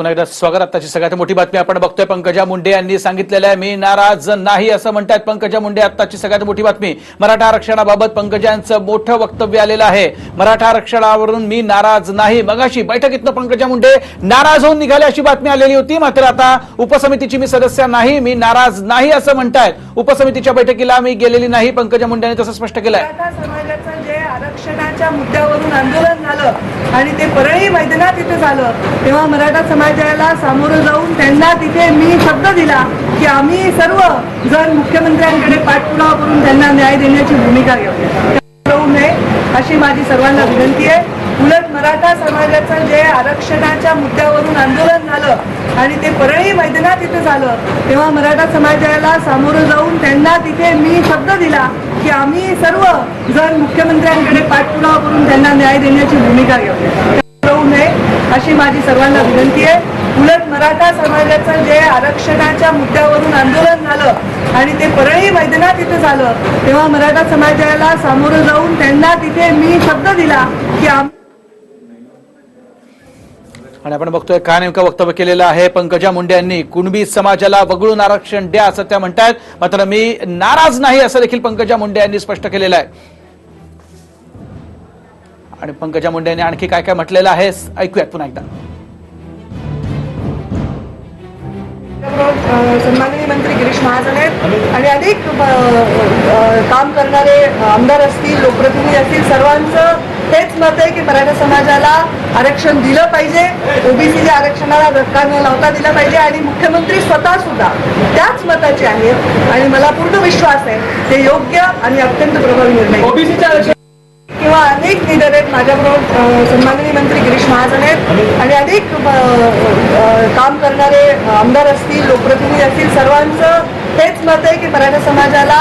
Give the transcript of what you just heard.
पुन्हा एकदा स्वागत. आताची सगळ्यात मोठी बातमी आपण बघतोय. पंकजा मुंडे यांनी सांगितलेलं आहे मी नाराज नाही असं म्हणतात पंकजा मुंडे. आताची सगळ्यात मोठी बातमी मराठा आरक्षणाबाबत पंकजा यांचं मोठं वक्तव्य आलेलं आहे. मराठा आरक्षणावरून मी नाराज नाही. मगाशी बैठकीतनं पंकजा मुंडे नाराज होऊन निघाले अशी बातमी आलेली होती. मात्र आता उपसमितीची मी सदस्य नाही मी नाराज नाही असं म्हणतायत. उपसमितीच्या बैठकीला मी गेलेली नाही पंकजा मुंडे यांनी तसं स्पष्ट केलंय. आरक्षणाच्या मुद्द्यावरून आंदोलन झालं आणि ते परळी मैदानात तिथे झालं तेव्हा मराठा समाजाला सामोरं जाऊन त्यांना तिथे मी शब्द दिला की आम्ही सर्व जर मुख्यमंत्र्यांकडे पाठपुरावा करून त्यांना न्याय देण्याची भूमिका घेऊ. नये अशी माझी सर्वांना विनंती आहे. उलट मराठा समाजाचं जे आरक्षणाच्या मुद्द्यावरून आंदोलन झालं आणि ते परळी मैदानात तिथे झालं तेव्हा मराठा समाजाला सामोरं जाऊन त्यांना तिथे मी शब्द दिला की आम्ही सर्व जर मुख्यमंत्र्यांकडे पाठपुरावा करून त्यांना न्याय देण्याची भूमिका घेऊ. अशी माझी सर्वांना विनंती आहे. उलट मराठा समाजाचं जे आरक्षणाच्या मुद्द्यावरून आंदोलन झालं आणि ते परळी मैदानात तिथे झालं तेव्हा मराठा समाजाला सामोरं जाऊन त्यांना तिथे मी शब्द दिला की आम आणि आपण बघतोय काय नेमकं वक्तव्य केलेलं आहे पंकजा मुंडे यांनी. कुणबी समाजाला वगळून आरक्षण द्या असं त्या म्हणतायत मात्र मी नाराज नाही असं देखील पंकजा मुंडे यांनी स्पष्ट केलेलं आहे. आणि पंकजा मुंडे यांनी आणखी काय काय म्हटलेलं आहे? ऐकूयात पुन्हा एकदा. सन्माननीय मंत्री गिरीश महाजन आहेत. आणि अनेक काम करणारे आमदार असतील लोकप्रतिनिधी असतील सर्वांचं हेच मत आहे की मराठा समाजाला आरक्षण दिलं पाहिजे. ओबीसीच्या आरक्षणाला धक्का न लावता दिला पाहिजे आणि मुख्यमंत्री स्वतः सुद्धा त्याच मताचे आहेत. आणि मला पूर्ण विश्वास आहे ते योग्य आणि अत्यंत प्रभावी निर्णय. लीडर आहेत माझ्याबरोबर सन्माननीय मंत्री गिरीश महाजन आहेत आणि अनेक काम करणारे आमदार असतील लोकप्रतिनिधी असतील सर्वांचं हेच मत आहे की मराठा समाजाला